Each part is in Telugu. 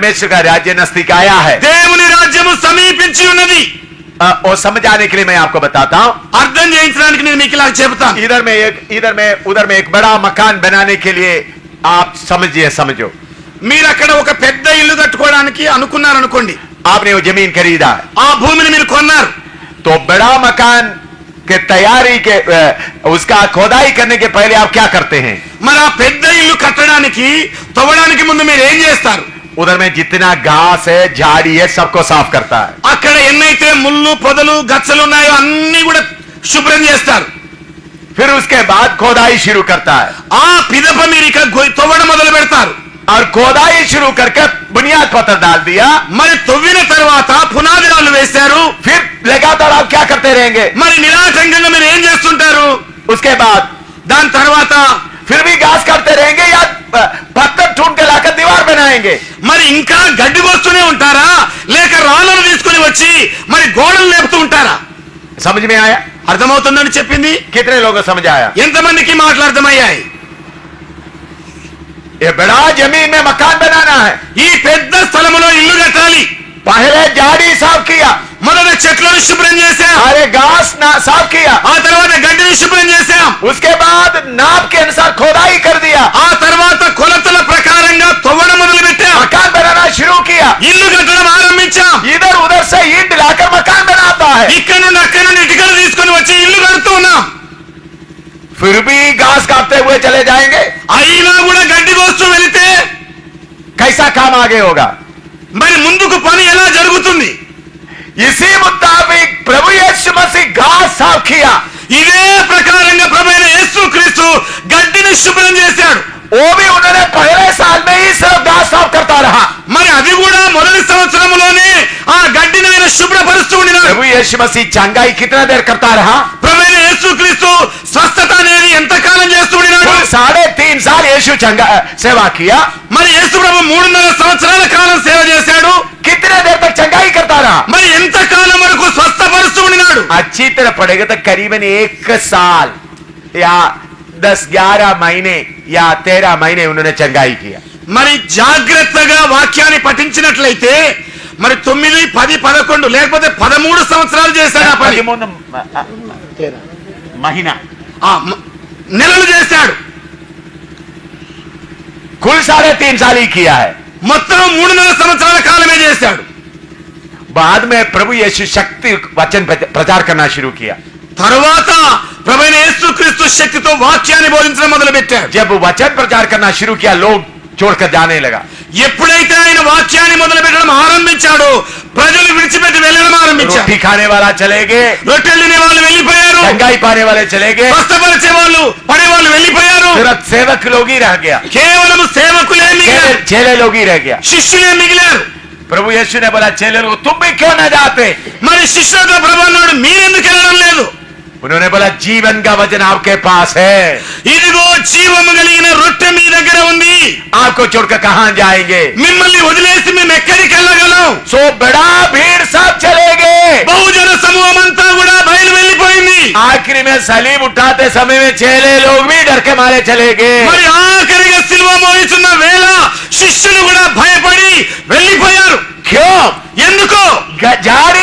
परमेश्वर का राज्य नजदीक आया है దేవుని రాజ్యము సమీపించి ఉన్నది अ, और समझाने के लिए मैं आपको बताता हूँ అర్థం చేయించడానికి నేను మీకు ఇలా చెబుతాను इधर में एक इधर में उधर में एक बड़ा मकान बनाने के लिए आप समझिए समझो మీరు అక్కడ ఒక పెద్ద ఇల్లు కట్టుకోవడానికి అనుకున్నారు అనుకోండి आपने वो जमीन खरीदा है ఆ భూమిని మీరు కొన్నారు तो बड़ा मकान के तैयारी के अ, उसका खोदाई करने के पहले आप क्या करते हैं మరి ఆ పెద్ద ఇల్లు కట్టడానికి తవ్వడానికి ముందు మీరు ఏం చేస్తారు उधर में जितना घास है झाड़ी है सबको साफ करता है అక్కడ ఎన్నైతే ముళ్ళు పొదలు గచ్చలు ఉన్నాయో అన్ని కూడా శుభ్రం చేస్తారు फिर उसके बाद खोदाई शुरू करता है ఆ పిదప మీరు ఇక గొయ్యి తవ్వడం మొదలు పెడతారు और खोदाई शुरू करके बुनियाद पत्थर डाल दिया మరి తవ్విన తర్వాత పునాది రాళ్ళు వేశారు फिर लगातार आप क्या करते रहेंगे మరి నిరాటంకంగా మీరు ఏం చేస్తుంటారు उसके बाद దాని తర్వాత फिर भी घास काटते रहेंगे या పత్తం టूट గలాక దివార్ బనాయంగే. మరి ఇంకా గడ్డి పోస్తూనే ఉంటారా? లేక రాళ్ళను తీసుకుని వచ్చి మరి గోడలు లేపుతూ ఉంటారా? సమజమే ఆయా అర్థమవుతుందని చెప్పింది? కితనే లోక సమజ్ ఆయా ఎంతమందికి మాటలు అర్థమయ్యాయి? ఏ బడా జమీన్ మే మకాన్ బనానా హై? ఈ పెద్ద స్థలములో ఇల్లు కట్టాలి. పహలే జాడీ సాఫ్ కియా. మొదట చెట్లను శుభ్రం చేశాం. అరే గాస్ నా సాఫ్ కియా. ఆ తర్వాత గడ్డిని శుభ్రం చేశాం. ఉస్కే బాద్ నాప్ కే ఇక్కడ నుండి అక్కడ నుండి ఇటుకలు తీసుకొని వచ్చి ఇల్లు కడుతూ ఉన్నాం फिर भी घास काटते हुए चले जाएंगे అయినా కూడా గడ్డి కోస్తూ వెళితే कैसा काम आगे होगा మరి ముందుకు పని ఎలా జరుగుతుంది इसी मुताबिक प्रभु यीशु मसीह घास साफ किया ఇదే ప్రకారంగా ప్రభైన యేసు క్రీస్తు గడ్డిని శుభ్రం చేశాడు वो भी उन्होंने पहले साल में ही सिर्फ घास साफ करता रहा మరి అది కూడా మొదటి సంవత్సరంలోనే यीशु मसीह चंगाई कितना देर करता रहा ప్రభైన యేసు క్రీస్తు స్వస్థత అనేది ఎంతకాలం చేస్తూ ఉండినాడు कुल साढ़े तीन साल यीशु चंगा सेवा किया మరి యేసు ప్రభు మూడున్నర సంవత్సరాల కాలం సేవ చేశాడు कितने देर तक चंगाई करता रहा మరి ఎంత కాలం వరకు స్వస్థపరుస్తూ ఉండినాడు अच्छी तरह पड़ेगा तो करीबन एक साल या दस ग्यारह महीने या तेरह महीने उन्होंने चंगाई किया మరి జాగ్రత్తగా వాక్యాన్ని పఠించినట్లయితే మరి తొమ్మిది పది పదకొండు లేకపోతే పదమూడు సంవత్సరాలు చేశాడు ఆ పని पदिमून महीना ఆ మ- నెలలు చేశాడు कुल साढ़े तीन साल ही किया है మొత్తం మూడున్నర సంవత్సరాల కాలమే చేశాడు बाद में प्रभु यीशु शक्ति वचन प्रचार करना शुरू किया తరువాత ప్రభైన యేసు క్రీస్తు శక్తితో వాక్యాన్ని బోధించడం మొదలు పెట్టాడు जब वचन प्रचार करना शुरू किया लोग छोड़कर जाने लगा ఎప్పుడైతే ఆయన వాక్యాన్ని మొదలు పెట్టడం ఆరంభించాడో ప్రజలు విడిచిపెట్టి వెళ్ళడం ఆరంభించారు. దిఖానే వాళ్ళ చలేగే రొట్టెళ్ళిన వాళ్ళు వెళ్ళిపోయారు. గంగాయి పారే వాళ్ళే చలేగే కష్టపరిచే వాళ్ళు పడే వాళ్ళు వెళ్ళిపోయారు సేవకు లోగి కేవలం సేవకులే మిగిలారు. చేలే లోగి శిష్యులే మిగిలారు. ప్రభు యేసు బలా చేలేరు తుమ్మి క్యో జాతే. మరి శిష్యులతో ప్రభు అన్నాడు మీరెందుకు వెళ్ళడం లేదు? ఉన్హోనే బోలా జీవన్గా వచన ఆప్కే పాస్ హై ఇదిగో జీవము కలిగిన రొట్టె మీ దగ్గర ఉంది. ఆప్కో చూడక కహా జాయేంగే మిమ్మల్ని వదిలేసి మేము ఎక్కడికి వెళ్ళగలం? సో బడా భీడ్ సబ్ చలేగే. బహుజన సమూహం అంతా కూడా బయలు వెళ్ళిపోయింది. ఆఖరి మే సలీం ఉఠాతే సమయం చేలే లోగ్ భీ డర్ కే మారే చలేగే. మరి ఆఖరిగా సిల్వ మోయిచున్న వేళ శిష్యులు కూడా భయపడి వెళ్ళిపోయారు. క్యో? ఎందుకో? జారి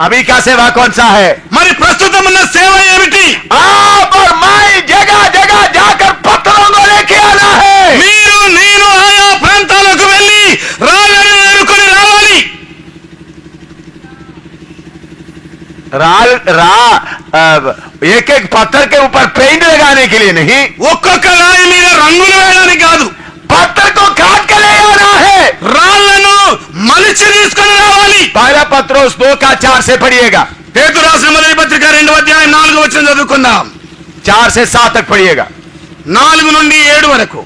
अभी का सेवा कौन सा है మరి ప్రస్తుతం ఉన్న సేవ ఏమిటి आप और मैं जगह जगह जाकर पत्थरों को लेके आना है మీరు నేను ఆయా ప్రాంతాలకు వెళ్ళి రాళ్ళను ఏరుకొని రావాలి राल रा एक एक पत्थर के ऊपर पेंट लगाने के लिए नहीं ఒక్కొక్క రాయి మీద రంగులు వేయడానికి కాదు पत्थर को काट के ले आना है రాళ్లను మలిచి తీసుకొని రావాలి पहला पत्रोस दो का चार से पढ़िएगा పేతు రాసిన మొదటి పత్రిక రెండవ అధ్యాయం నాలుగు వచ్చిన చదువుకుందాం चार से सात तक पढ़िएगा నాలుగు నుండి ఏడు వరకు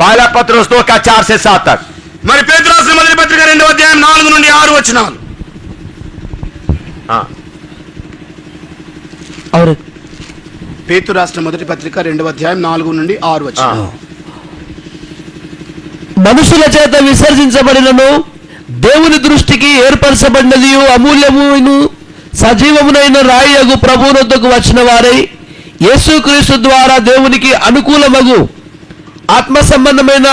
पहला पत्रोस दो का चार से सात तक మరి పేతు రాసిన మొదటి పత్రిక రెండవ అధ్యాయం నాలుగు నుండి ఆరు వచ్చినాలు हाँ और పేతు రాసిన మొదటి పత్రిక రెండవ అధ్యాయం నాలుగు నుండి ఆరు వచ్చిన हाँ మనుషుల చేత విసర్జించబడినను దేవుని దృష్టికి ఏర్పరచబడినది అమూల్యమును సజీవమునైన రాయగు ప్రభువునొద్దకు వచ్చిన వారై యేసుక్రీస్తు ద్వారా దేవునికి అనుకూలమగు ఆత్మ సంబంధమైన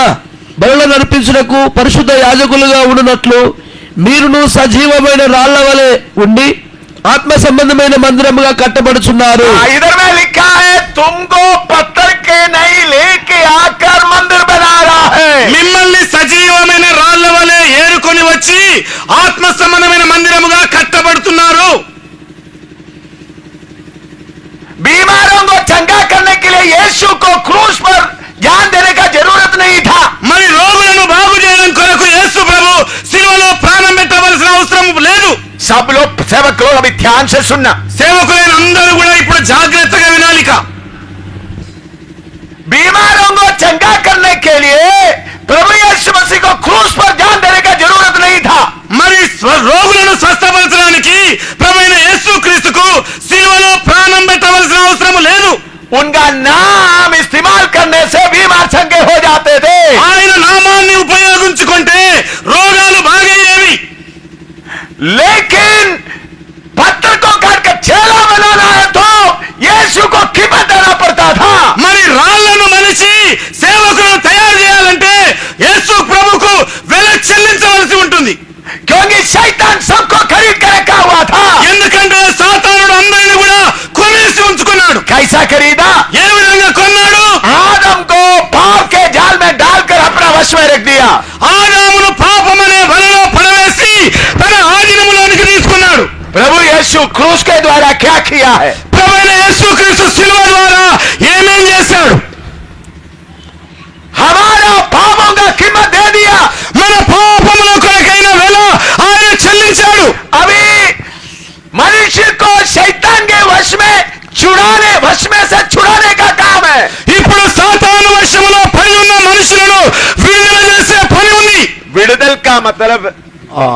బరుల నడిపించుటకు పరిశుద్ధ యాజకులుగా ఉండునట్లు మీరును సజీవమైన రాళ్ళ వలె ఉండి ఆత్మ సంబంధమైన మందిరముగా కట్టబడుచున్నారు. ఇదర్ మే లిఖా హై తుమ్కో పత్తర్ కే నహీ లేకే ఆకర్ మందిర్ మిమ్మల్ని సజీవమైన రాళ్ల వలె ఏరుకొని వచ్చి ఆత్మ సంబంధమైన మందిరముగా కట్టబడుతున్నారు बीमारों को चंगा करने के लिए यीशु को क्रूस पर जान देने का जरूरत नहीं था మరి రోగులను బాగు చేయడం కొరకు యేసు ప్రభు శిలువలో ప్రాణం పెట్టవలసిన అవసరం లేదు सब लोग सेवक लोग अभी ध्यान से सुनना సేవకులైన అందరూ కూడా ఇప్పుడు జాగ్రత్తగా రోగులను స్వస్థపరచడానికి ప్రభైన యేసు క్రీస్తుకు శిలువలో ప్రాణం పెట్టవలసిన అవసరం లేదు उनका नाम इस्तेमाल करने से बीमार चंगे हो जाते थे ఆయన నామాన్ని ఉపయోగించుకుంటే రోగాలు బాగయ్యేవి लेकिन क्या किया है विड़दल का मतलब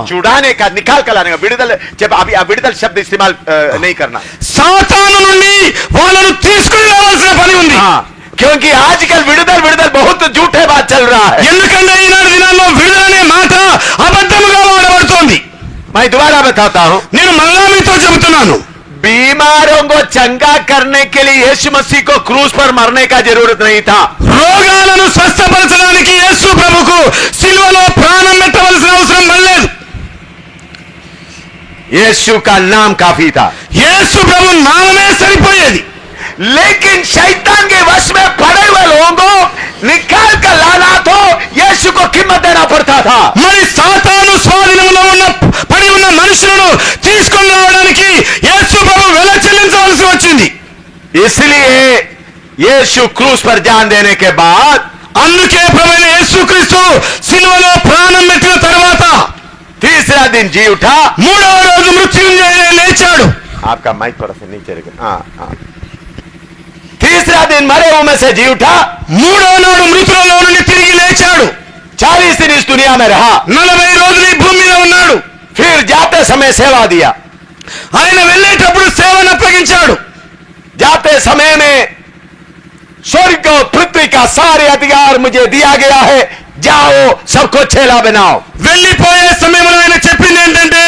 छुड़ाने का निकाल कर लाने का विड़दल जब अभी अब विड़दल शब्द इस्तेमाल अ, नहीं करना సాతాను నుండి వాళ్ళను తీసుకుని రావాల్సిన పని ఉంది हाँ क्योंकि आजकल विड़दल विड़दल बहुत झूठे बात चल रहा है ఎందుకంటే ఈనాడు దినాల్లో విడుదలనే మాట అబద్ధముగా వాడబడుతోంది मैं दोबारा बताता हूँ నేను మళ్ళా మీతో చెబుతున్నాను बीमारों को चंगा करने के लिए यीशु मसीह को क्रूस पर मरने का जरूरत नहीं था రోగాలను స్వస్థపరచడానికి యేసు ప్రభుకు సిలువలో ప్రాణం పెట్టవలసిన అవసరం పడలేదు यीशु का नाम काफी था యేసు ప్రభు నామమే సరిపోయేది लेकिन शैतान के वश में पड़े हुए लोगों को निकाल कर लाना तो यीशु को कीमत देना पड़ता था మరి इसलिए यीशु क्रूस पर जान देने के बाद అందుకే ప్రభువైన యేసుక్రీస్తు సిలువలో ప్రాణం పెట్టిన తర్వాత तीसरा दिन जी उठा మూడవ రోజు మృత్యుంజయ లేచాడు आपका माइक थोड़ा सा नीचे रखो हाँ हाँ तीसरा दिन मरे हुए में से जी उठा మూడవ నాడు మృతులలో నుండి తిరిగి లేచాడు चालीस दिन इस दुनिया में रहा నలభై రోజులు ఈ భూమి మీద ఉన్నాడు फिर जाते समय सेवा दिया ఆయన వెళ్ళేటప్పుడు సేవను అప్పగించాడు जाते समय में स्वर्ग और पृथ्वी का सारे अधिकार मुझे दिया गया है जाओ सबको छेला बनाओ వెళ్ళిపోయే సమయంలో ఆయన చెప్పింది ఏంటంటే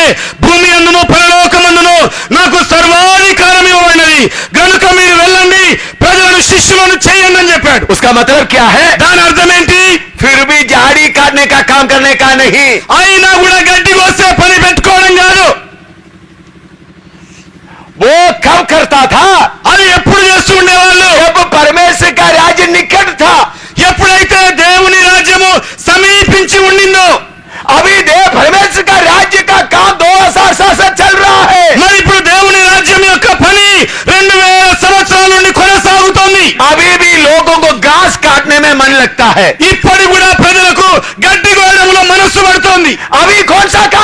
భూమి అందును పరలోకమందును నాకు సర్వాధికారం ఇవ్వబడినది గనుక మీరు వెళ్ళండి ప్రజలను శిష్యులను చేయండి అని చెప్పాడు उसका मतलब क्या है దాని అర్థం ఏంటి फिर भी झाड़ी काटने का काम करने का नहीं అయినా కూడా గడ్డి కోసే పని పెట్టుకోవడం वो कब करता था అది ఎప్పుడు చేస్తూ ఉండేవాళ్ళు जब परमेश्वर का राज्य निकट था ఎప్పుడైతే దేవుని రాజ్యము సమీపించి ఉండిందో अभी देव परमेश्वर का राज्य का काम दो हजार साल से चल रहा है మరి ఇప్పుడు దేవుని రాజ్యం యొక్క పని రెండు వేల సంవత్సరాల నుండి కొనసాగుతోంది अभी भी लोगों को घास काटने में मन लगता है ఇప్పటి కూడా ప్రజలకు గడ్డి కోయడంలో మనస్సు పడుతోంది अभी कौन सा काम कर